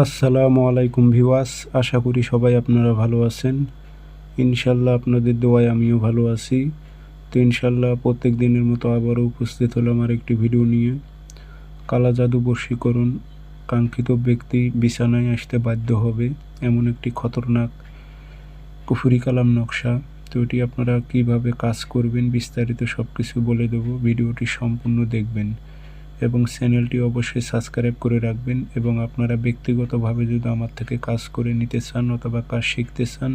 আসসালামু আলাইকুম ভিওয়াস আশা করি সবাই আপনারা ভালো আছেন। ইনশাল্লাহ আপনাদের দোয়ায় আমিও ভালো আছি। তো ইনশাল্লাহ প্রত্যেক দিনের মতো আবারও উপস্থিত হলাম আর একটি ভিডিও নিয়ে। কালা জাদু বশীকরণ কাঙ্ক্ষিত ব্যক্তি বিছানায় আসতে বাধ্য হবে এমন একটি খতরনাক কুফুরি কালাম নকশা। তো এটি আপনারা কীভাবে কাজ করবেন বিস্তারিত সব কিছু বলে দেবো। ভিডিওটি সম্পূর্ণ দেখবেন। এবং চ্যানেলটি অবশ্যই সাবস্ক্রাইব করে রাখবেন এবং আপনারা ব্যক্তিগতভাবে যদি আমার থেকে কাজ করে নিতে চান অথবা কাজ শিখতে চান,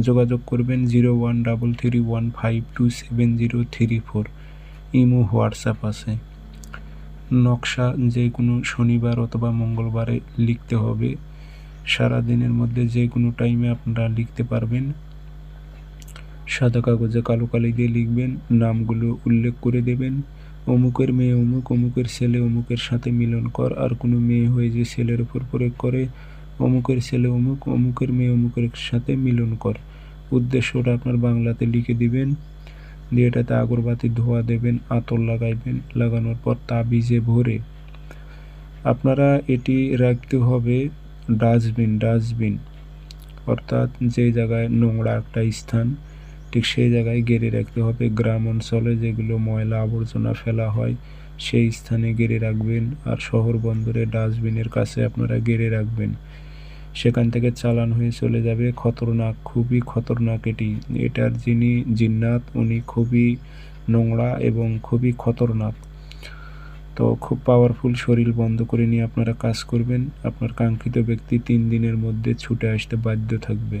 যোগাযোগ করবেন zero one double three one five two seven zero three four. Imo, WhatsApp আছে। নকশা যে কোনো শনিবার অথবা মঙ্গলবারে লিখতে হবে। সারা দিনের মধ্যে যে কোনো টাইমে আপনারা লিখতে পারবেন। সাদা কাগজে কালো কালি দিয়ে লিখবেন, নামগুলো উল্লেখ করে দেবেন। অমুকের মেয়ে অমুক, অমুকের ছেলে অমুকের সাথে মিলন কর, আর কোনো মেয়ে হয়ে যে ছেলের উপর প্রয়োগ করে, অমুকের ছেলে অমুক, অমুকের মেয়ে অমুকের সাথে মিলন কর। উদ্দেশ্যটা আপনার বাংলাতে লিখে দিবেন, দিয়ে এটাতে আগরবাতি ধোয়া দেবেন, আতর লাগাইবেন, লাগানোর পর তাবিজে ভরে। আপনারা এটি রাখতে হবে ডাস্টবিন ডাস্টবিন, অর্থাৎ যে জায়গায় নোংরা একটা স্থান ঠিক সেই জায়গায় গেড়ে রাখতে হবে। গ্রাম অঞ্চলে যেগুলো ময়লা আবর্জনা ফেলা হয়, সেই স্থানে গেড়ে রাখবেন আর শহর বন্দরে ডাস্টবিনের কাছে আপনারা গেড়ে রাখবেন। সেখান থেকে চালান হয়ে চলে যাবে। খতরনাক, খুবই খতরনাক এটি। এটার যিনি জিন্নাত, উনি খুবই নোংরা এবং খুবই খতরনাক। তো খুব পাওয়ারফুল শরীর বন্ধ করে নিয়ে আপনারা কাজ করবেন। আপনার কাঙ্ক্ষিত ব্যক্তি তিন দিনের মধ্যে ছুটে আসতে বাধ্য থাকবে।